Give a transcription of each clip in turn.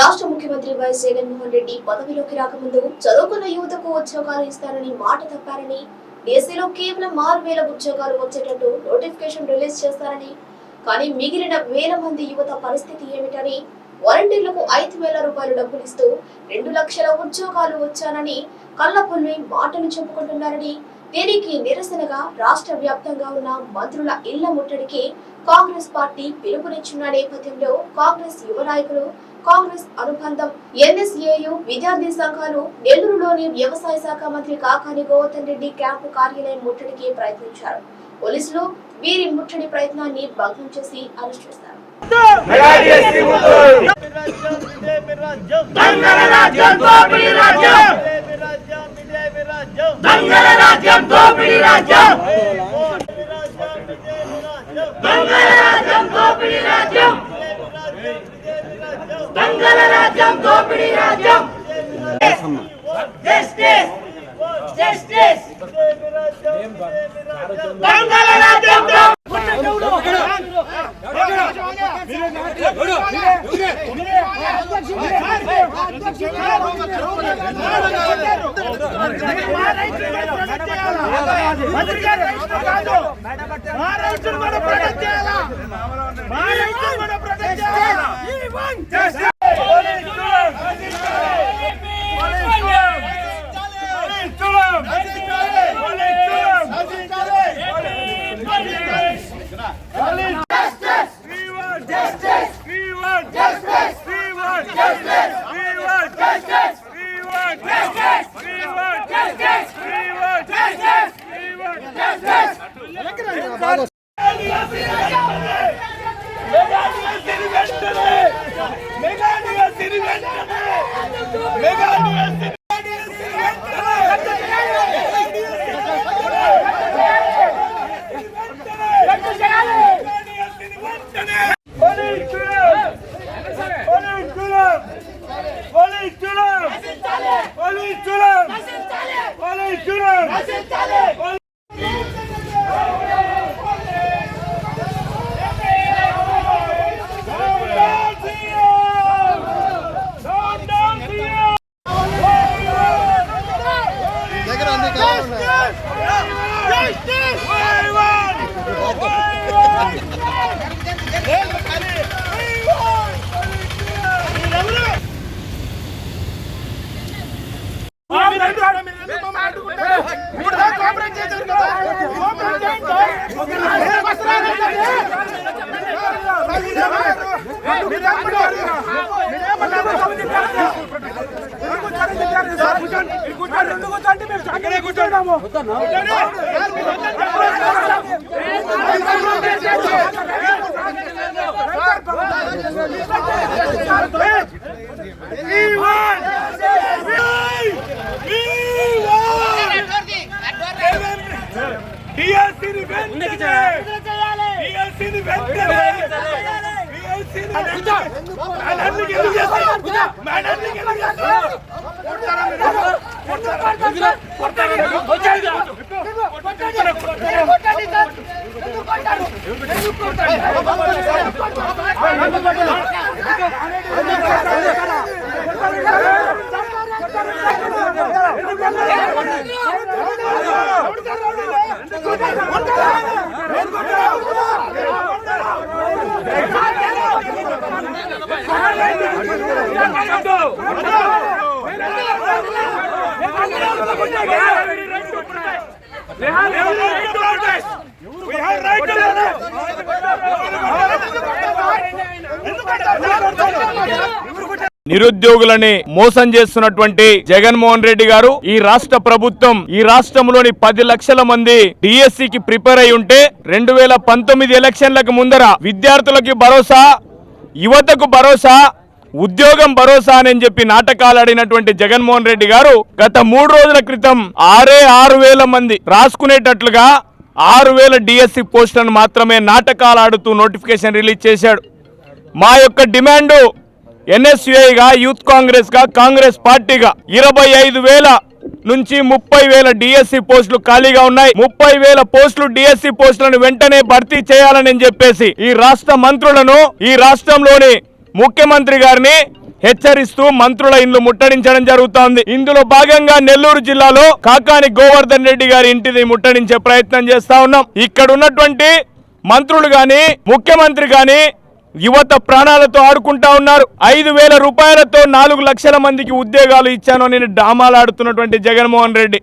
రాష్ట్ర ముఖ్యమంత్రి వైఎస్ జగన్మోహన్ రెడ్డి పదవిలోకి రాకముందు చదువుకున్న యువతకు ఉద్యోగాలు ఇస్తారని మాట తప్పారని దేశంలో కేవలం ఆరు వేల ఉద్యోగాలు వచ్చేటట్టు నోటిఫికేషన్ రిలీజ్ చేస్తారని కానీ మిగిలిన వేల మంది యువత పరిస్థితి ఏమిటని వాలంటీర్లకు ఐదు వేల రూపాయలు డబ్బులు ఇస్తూ రెండు లక్షల ఉద్యోగాలు వచ్చానని కళ్ళపుల్లి మాటలు చెప్పుకుంటున్నారని దీనికి నిరసనగా రాష్ట్ర వ్యాప్తంగా ఉన్న మంత్రుల ఇళ్ళ ముట్టడికి కాంగ్రెస్ పార్టీ పిలుపునిచ్చిన నేపథ్యంలో కాంగ్రెస్ యువ నాయకులు కాంగ్రెస్ అనుబంధం ఎన్ఎస్ఏయు విద్యార్థి సంఘాలు నెల్లూరులోని వ్యవసాయ శాఖ మంత్రి కాకాని గోవర్ధన్ రెడ్డి క్యాంపు కార్యాలయం ముట్టడికి ప్రయత్నించారు పోలీసులు వీరి ముట్టడి ప్రయత్నాన్ని భగ్నం చేసి అరెస్ట్ చేశారు దంగల రాజ్యం దోపిడీ రాజ్యం దంగల రాజ్యం దోపిడీ రాజ్యం దంగల రాజ్యం దోపిడీ రాజ్యం దంగల రాజ్యం దోపిడీ రాజ్యం జస్టిస్ జస్టిస్ దంగల రాజ్యం Hey, టీఆర్సీని మేడాన్ని నిరుద్యోగులని మోసం చేస్తున్నటువంటి జగన్మోహన్ రెడ్డి గారు ఈ రాష్ట్ర ప్రభుత్వం ఈ రాష్ట్రంలోని పది లక్షల మంది డిఎస్సికి ప్రిపేర్ అయి ఉంటే రెండు వేల పంతొమ్మిది ఎలక్షన్లకు ముందర విద్యార్థులకి భరోసా యువతకు భరోసా ఉద్యోగం భరోసా అని చెప్పి నాటకాలు ఆడినటువంటి జగన్మోహన్ రెడ్డి గారు గత మూడు రోజుల క్రితం ఆరే ఆరు వేల మంది రాసుకునేటట్లుగా ఆరు వేల డిఎస్సి పోస్టులను మాత్రమే నాటకాలు ఆడుతూ నోటిఫికేషన్ రిలీజ్ చేశాడు. మా యొక్క డిమాండు ఎన్ఎస్యుఐగా యూత్ కాంగ్రెస్గా కాంగ్రెస్ పార్టీగా ఇరవై ఐదు వేల నుంచి ముప్పై వేల డిఎస్సి పోస్టులు ఖాళీగా ఉన్నాయి. ముప్పై వేల పోస్టులు డిఎస్సి పోస్టులను వెంటనే భర్తీ చేయాలని చెప్పేసి ఈ రాష్ట్ర మంత్రులను ఈ రాష్ట్రంలోని ముఖ్యమంత్రి గారిని హెచ్చరిస్తూ మంత్రుల ఇండ్లు ముట్టడించడం జరుగుతోంది. ఇందులో భాగంగా నెల్లూరు జిల్లాలో కాకాని గోవర్ధన్ రెడ్డి గారి ఇంటిని ముట్టడించే ప్రయత్నం చేస్తా ఉన్నాం. ఇక్కడ ఉన్నటువంటి మంత్రులు గాని ముఖ్యమంత్రి గాని యువత ప్రాణాలతో ఆడుకుంటా ఉన్నారు. ఐదు వేల రూపాయలతో నాలుగు లక్షల మందికి ఉద్యోగాలు ఇచ్చాను అని డామాలాడుతున్నటువంటి జగన్మోహన్ రెడ్డి.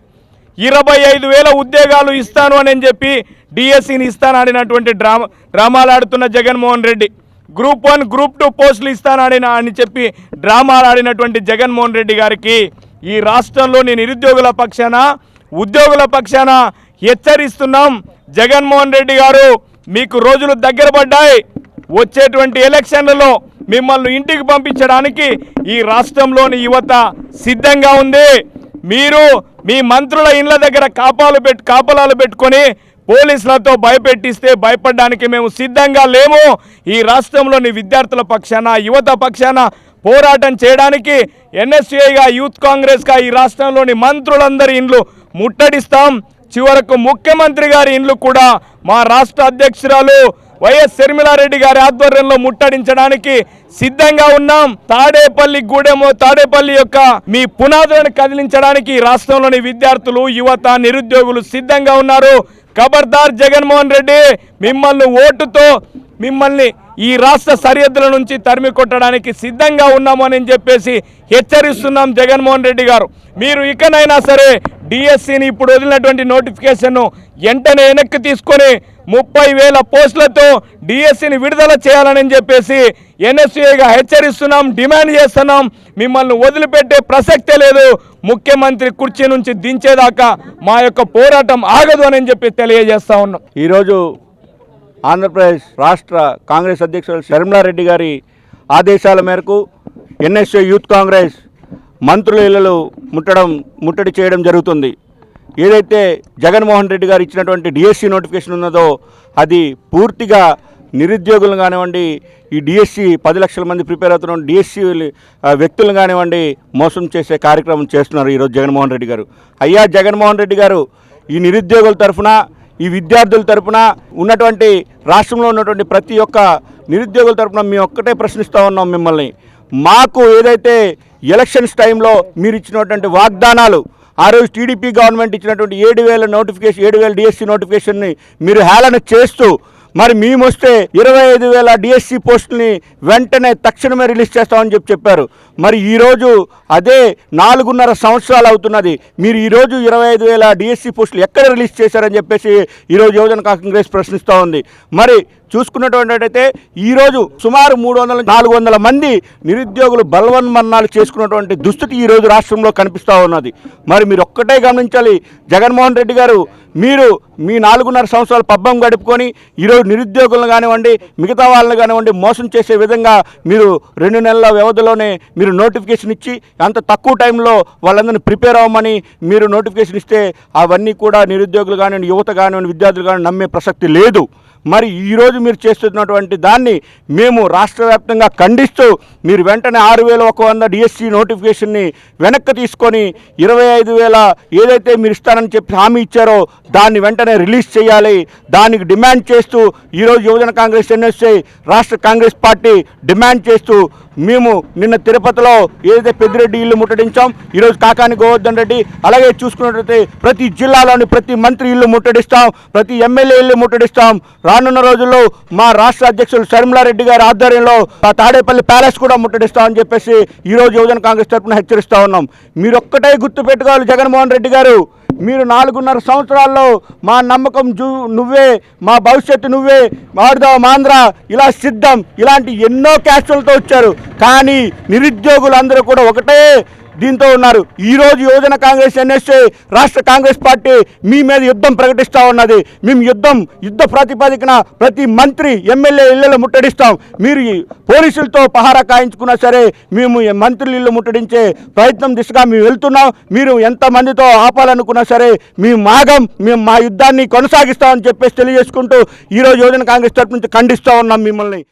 ఇరవై ఐదు వేల ఉద్యోగాలు ఇస్తాను అని చెప్పి డిఎస్సిని ఇస్తానడినటువంటి drama డ్రామాలాడుతున్న Jaganmohan Reddy. Group one group two పోస్టులు ఇస్తానడిన అని చెప్పి డ్రామాలు ఆడినటువంటి జగన్మోహన్ రెడ్డి గారికి ఈ రాష్ట్రంలోని నిరుద్యోగుల పక్షాన ఉద్యోగుల పక్షాన హెచ్చరిస్తున్నాం. జగన్మోహన్ రెడ్డి గారు మీకు రోజులు దగ్గర పడ్డాయి. వచ్చేటువంటి ఎలక్షన్లలో మిమ్మల్ని ఇంటికి పంపించడానికి ఈ రాష్ట్రంలోని యువత సిద్ధంగా ఉంది. మీరు మీ మంత్రుల ఇండ్ల దగ్గర కాపాలు పెట్టు కాపలాలు పెట్టుకొని పోలీసులతో భయపెట్టిస్తే భయపడడానికి మేము సిద్ధంగా లేము. ఈ రాష్ట్రంలోని విద్యార్థుల పక్షాన యువత పక్షాన పోరాటం చేయడానికి ఎన్ఎస్యుఐగా యూత్ కాంగ్రెస్గా ఈ రాష్ట్రంలోని మంత్రులందరి ఇండ్లు ముట్టడిస్తాం. చివరకు ముఖ్యమంత్రి గారి ఇండ్లు కూడా మా రాష్ట్ర అధ్యక్షురాలు వైఎస్ శర్మిలారెడ్డి గారి ఆధ్వర్యంలో ముట్టడించడానికి సిద్ధంగా ఉన్నాం. తాడేపల్లి గూడెమో తాడేపల్లి యొక్క మీ పునాదులను కదిలించడానికి రాష్ట్రంలోని విద్యార్థులు యువత నిరుద్యోగులు సిద్ధంగా ఉన్నారు. ఖబర్దార్ జగన్మోహన్ రెడ్డి మిమ్మల్ని ఓటుతో మిమ్మల్ని ఈ రాష్ట్ర సరిహద్దుల నుంచి తరిమి కొట్టడానికి సిద్ధంగా ఉన్నామని చెప్పేసి హెచ్చరిస్తున్నాం జగన్మోహన్ రెడ్డి గారు. మీరు ఇకనైనా సరే డిఎస్సిని ఇప్పుడు వదిలినటువంటి నోటిఫికేషన్ను వెంటనే వెనక్కి తీసుకొని ముప్పై వేల పోస్టులతో డిఎస్సిని విడుదల చేయాలని చెప్పేసి ఎన్ఎస్యుగా హెచ్చరిస్తున్నాం డిమాండ్ చేస్తున్నాం. మిమ్మల్ని వదిలిపెట్టే ప్రసక్తే లేదు. ముఖ్యమంత్రి కుర్చీ నుంచి దించేదాకా మా యొక్క పోరాటం ఆగదు అని చెప్పి తెలియజేస్తా ఉన్నాం. ఈరోజు ఆంధ్రప్రదేశ్ రాష్ట్ర కాంగ్రెస్ అధ్యక్షులు శర్మిలారెడ్డి గారి ఆదేశాల మేరకు ఎన్ఎస్ఏ యూత్ కాంగ్రెస్ మంత్రుల ఇళ్ళలో ముట్టడం ముట్టడి చేయడం జరుగుతుంది. ఏదైతే జగన్మోహన్ రెడ్డి గారు ఇచ్చినటువంటి డిఎస్సి నోటిఫికేషన్ ఉన్నదో అది పూర్తిగా నిరుద్యోగులు కానివ్వండి ఈ డిఎస్సి పది లక్షల మంది ప్రిపేర్ అవుతున్న డిఎస్సి వ్యక్తులు కానివ్వండి మోసం చేసే కార్యక్రమం చేస్తున్నారు ఈరోజు జగన్మోహన్ రెడ్డి గారు. అయ్యా జగన్మోహన్ రెడ్డి గారు ఈ నిరుద్యోగుల తరఫున ఈ విద్యార్థుల తరఫున ఉన్నటువంటి రాష్ట్రంలో ఉన్నటువంటి ప్రతి ఒక్క నిరుద్యోగుల తరపున మేము ఒక్కటే ప్రశ్నిస్తూ ఉన్నాం మిమ్మల్ని. మాకు ఏదైతే ఎలక్షన్స్ టైంలో మీరు ఇచ్చినటువంటి వాగ్దానాలు ఆ రోజు టీడీపీ గవర్నమెంట్ ఇచ్చినటువంటి ఏడు వేల నోటిఫికేషన్ ఏడు వేల డిఎస్సి నోటిఫికేషన్ని మీరు హేళన చేస్తూ మరి మేము వస్తే ఇరవై ఐదు వేల డిఎస్సి పోస్టుల్ని వెంటనే తక్షణమే రిలీజ్ చేస్తామని చెప్పి చెప్పారు. మరి ఈరోజు అదే నాలుగున్నర సంవత్సరాలు అవుతున్నది. మీరు ఈరోజు ఇరవై ఐదు వేల డిఎస్సి పోస్టులు ఎక్కడ రిలీజ్ చేశారని చెప్పేసి ఈరోజు యువజన కాంగ్రెస్ ప్రశ్నిస్తూ ఉంది. మరి చూసుకున్నటువంటిదైతే ఈరోజు సుమారు మూడు వందల నాలుగు వందల మంది నిరుద్యోగులు బలవన్మరణాలు చేసుకున్నటువంటి దుస్థితి ఈరోజు రాష్ట్రంలో కనిపిస్తూ ఉన్నది. మరి మీరు ఒక్కటే గమనించాలి జగన్మోహన్ రెడ్డి గారు మీరు మీ నాలుగున్నర సంవత్సరాలు పబ్బం గడుపుకొని ఈరోజు నిరుద్యోగులను కానివ్వండి మిగతా వాళ్ళని కానివ్వండి మోసం చేసే విధంగా మీరు రెండు నెలల వ్యవధిలోనే మీరు నోటిఫికేషన్ ఇచ్చి అంత తక్కువ టైంలో వాళ్ళందరినీ ప్రిపేర్ అవ్వమని మీరు నోటిఫికేషన్ ఇస్తే అవన్నీ కూడా నిరుద్యోగులు కానివ్వండి యువత కానివ్వండి విద్యార్థులు కానివ్వండి నమ్మే ప్రసక్తి లేదు. మరి ఈరోజు మీరు చేస్తున్నటువంటి దాన్ని మేము రాష్ట్ర వ్యాప్తంగా ఖండిస్తూ మీరు వెంటనే ఆరు వేల ఒక వంద డిఎస్సి నోటిఫికేషన్ని వెనక్కి తీసుకొని ఇరవై ఐదు వేల ఏదైతే మీరు ఇస్తానని చెప్పి హామీ ఇచ్చారో దాన్ని వెంటనే రిలీజ్ చేయాలి. దానికి డిమాండ్ చేస్తూ ఈరోజు యువజన కాంగ్రెస్ ఎన్ఎస్ఐ రాష్ట్ర కాంగ్రెస్ పార్టీ డిమాండ్ చేస్తూ మేము నిన్న తిరుపతిలో ఏదైతే పెద్దిరెడ్డి ఇల్లు ముట్టడించాం ఈరోజు కాకాని గోవర్ధన్ రెడ్డి అలాగే చూసుకున్నట్లయితే ప్రతి జిల్లాలోని ప్రతి మంత్రి ఇల్లు ముట్టడిస్తాం ప్రతి ఎమ్మెల్యే ఇల్లు ముట్టడిస్తాం. రానున్న రోజుల్లో మా రాష్ట్ర అధ్యక్షులు శర్మిలారెడ్డి గారి ఆధ్వర్యంలో తాడేపల్లి ప్యాలెస్ కూడా ముట్టడిస్తామని చెప్పేసి ఈరోజు యువజన కాంగ్రెస్ తరఫున హెచ్చరిస్తూ ఉన్నాం. మీరు ఒక్కటే జగన్మోహన్ రెడ్డి గారు. మీరు నాలుగున్నర సంవత్సరాల్లో మా నమ్మకం జూ నువ్వే మా భవిష్యత్తు నువ్వే మాడుదాం ఆంధ్ర ఇలా సిద్ధం ఇలాంటి ఎన్నో క్యాస్టులతో వచ్చారు. కానీ నిరుద్యోగులందరూ కూడా ఒకటే దీంతో ఉన్నారు. ఈరోజు యువజన కాంగ్రెస్ ఎన్ఎస్ఏ రాష్ట్ర కాంగ్రెస్ పార్టీ మీ మీద యుద్ధం ప్రకటిస్తూ ఉన్నది. మేము యుద్ధం యుద్ధ ప్రాతిపదికన ప్రతి మంత్రి ఎమ్మెల్యే ఇళ్ళలో ముట్టడిస్తాం. మీరు పోలీసులతో పహారా కాయించుకున్నా సరే మేము మంత్రులు ఇల్లు ముట్టడించే ప్రయత్నం దిశగా మేము వెళ్తున్నాం. మీరు ఎంతమందితో ఆపాలనుకున్నా సరే మేము మాగం మేము మా యుద్ధాన్ని కొనసాగిస్తామని చెప్పేసి తెలియజేసుకుంటూ ఈరోజు యువజన కాంగ్రెస్ తరపు నుంచి ఖండిస్తూ ఉన్నాం మిమ్మల్ని.